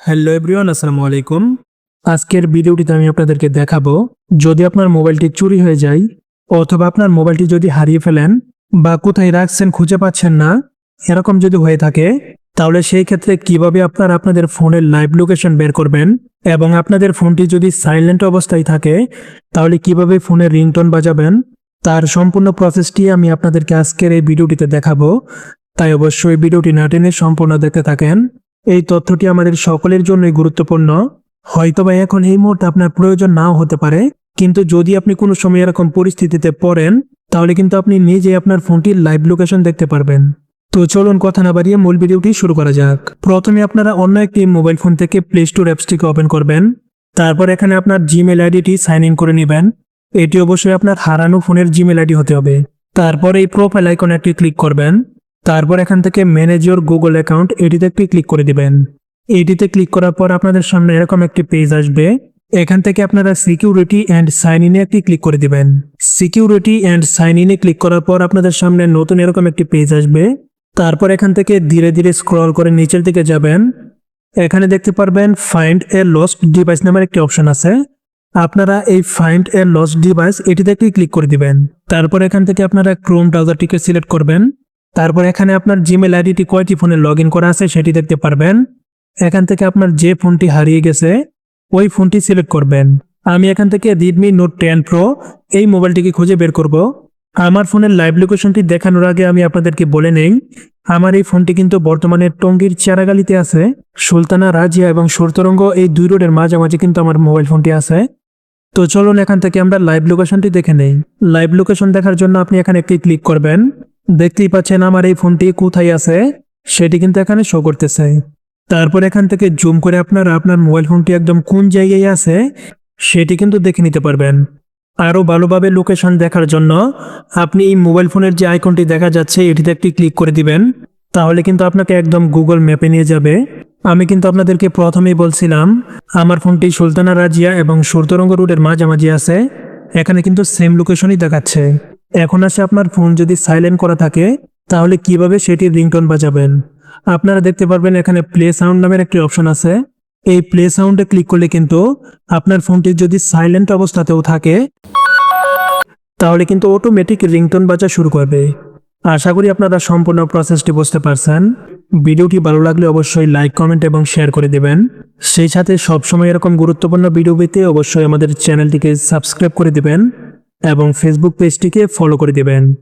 Hello everyone, আসসালামু আলাইকুম। আজকের ভিডিওটিতে আমি আপনাদেরকে দেখাবো, যদি আপনার মোবাইলটি চুরি হয়ে যায় অথবা আপনার মোবাইলটি যদি হারিয়ে ফেলেন বা কোথায় রাখছেন খুঁজে পাচ্ছেন না, এরকম যদি হয়ে থাকে, তাহলে সেই ক্ষেত্রে কীভাবে আপনারা আপনাদের ফোনের লাইভ লোকেশন বের করবেন এবং আপনাদের ফোনটি যদি সাইলেন্ট অবস্থায় থাকে, তাহলে কীভাবে ফোনের রিংটোন বাজাবেন, তার সম্পূর্ণ প্রসেসটি আমি আপনাদেরকে আজকের এই ভিডিওটিতে দেখাবো। তাই অবশ্যই ভিডিওটি না টেনে সম্পূর্ণ দেখতে থাকেন। এই তথ্যটি আমাদের সকলের জন্যই গুরুত্বপূর্ণ। হয়তোবা এখন এই মুহূর্তে আপনার প্রয়োজন নাও হতে পারে, কিন্তু যদি আপনি কোনো সময় এরকম পরিস্থিতিতে পড়েন, তাহলে কিন্তু আপনি নিজে আপনার ফোনটির লাইভ লোকেশন দেখতে পারবেন। তো চলুন কথা না বাড়িয়ে মূল ভিডিওটি শুরু করা যাক। প্রথমে আপনারা অন্য একটি মোবাইল ফোন থেকে প্লে স্টোর অ্যাপসটিকে ওপেন করবেন। তারপর এখানে আপনার জিমেল আইডিটি সাইন ইন করে নেবেন। এটি অবশ্যই আপনার হারানো ফোনের জিমেল আইডি হতে হবে। তারপর এই প্রোফাইল আইকনে একটি ক্লিক করবেন। তারপর এখান থেকে ম্যানেজ ইওর গুগল অ্যাকাউন্ট এটিতে একটি ক্লিক করে দিবেন। এটিতে ক্লিক করার পর আপনাদের সামনে এরকম একটি পেজ আসবে। এখান থেকে আপনারা সিকিউরিটি অ্যান্ড সাইন ইনে একটি ক্লিক করে দিবেন। সিকিউরিটি অ্যান্ড সাইন ইনে ক্লিক করার পর আপনাদের সামনে নতুন এরকম একটি পেজ আসবে। তারপর এখান থেকে ধীরে ধীরে স্ক্রল করে নিচের দিকে যাবেন। এখানে দেখতে পারবেন ফাইন্ড এ লস্ট ডিভাইস নামের একটি অপশন আছে। আপনারা এই ফাইন্ড এ লস্ট ডিভাইস এটিতে একটি ক্লিক করে দিবেন। তারপর এখান থেকে আপনারা ক্রোম ব্রাউজারটিকে সিলেক্ট করবেন। তারপর এখানে আপনার জিমেল আইডিটি কয়টি ফোনে লগ করা আছে সেটি দেখতে পারবেন। এখান থেকে আপনার যে ফোনটি হারিয়ে গেছে, ওই ফোনটি সিলেক্ট করবেন। আমি এখান থেকে রিডমি নোট টেন প্রো এই মোবাইলটিকে খুঁজে বের করব। আমার ফোনের লাইভ লোকেশনটি দেখানোর আগে আমি আপনাদেরকে বলে নেই, আমার এই ফোনটি কিন্তু বর্তমানে টঙ্গীর চারাগালিতে আছে। সুলতানা, রাজিয়া এবং সুরতরঙ্গ এই দুই রোডের মাঝামাঝি কিন্তু আমার মোবাইল ফোনটি আছে। তো চলুন এখান থেকে আমরা লাইভ লোকেশনটি দেখে নেই। লাইভ লোকেশন দেখার জন্য আপনি এখানে একটি ক্লিক করবেন। দেখতেই পাচ্ছেন আমার এই ফোনটি কোথায় আছে? সেটি কিন্তু এখানে শো করতেছে। তারপর এখান থেকে জুম করে আপনারা আপনার মোবাইল ফোনটি একদম কোন জায়গায় আছে, সেটি কিন্তু দেখে নিতে পারবেন। আরও ভালোভাবে লোকেশন দেখার জন্য আপনি এই মোবাইল ফোনের যে আইকনটি দেখা যাচ্ছে, এটিতে একটি ক্লিক করে দিবেন। তাহলে কিন্তু আপনাকে একদম গুগল ম্যাপে নিয়ে যাবে। আমি কিন্তু আপনাদেরকে প্রথমেই বলছিলাম, আমার ফোনটি সুলতানা রাজিয়া এবং সুরতরঙ্গ রোডের মাঝামাঝি আছে। এখানে কিন্তু সেম লোকেশনই দেখাচ্ছে। এখন আসে আপনার ফোন যদি সাইলেন্ট করা থাকে, তাহলে কীভাবে সেটি রিংটোন বাজাবেন? আপনারা দেখতে পারবেন এখানে প্লে সাউন্ড নামের একটি অপশন আছে। এই প্লে সাউন্ডে ক্লিক করলে কিন্তু আপনার ফোনটি যদি সাইলেন্ট অবস্থাতেও থাকে, তাহলে কিন্তু অটোমেটিক রিংটোন বাজা শুরু করবে। আশা করি আপনারা সম্পূর্ণ প্রসেসটি বুঝতে পারছেন। ভিডিওটি ভালো লাগলে অবশ্যই লাইক কমেন্ট এবং শেয়ার করে দেবেন। সেই সাথে সবসময় এরকম গুরুত্বপূর্ণ ভিডিও পেতে অবশ্যই আমাদের চ্যানেলটিকে সাবস্ক্রাইব করে দেবেন। এবং ফেসবুক পেজটিকে ফলো করে দেবেন।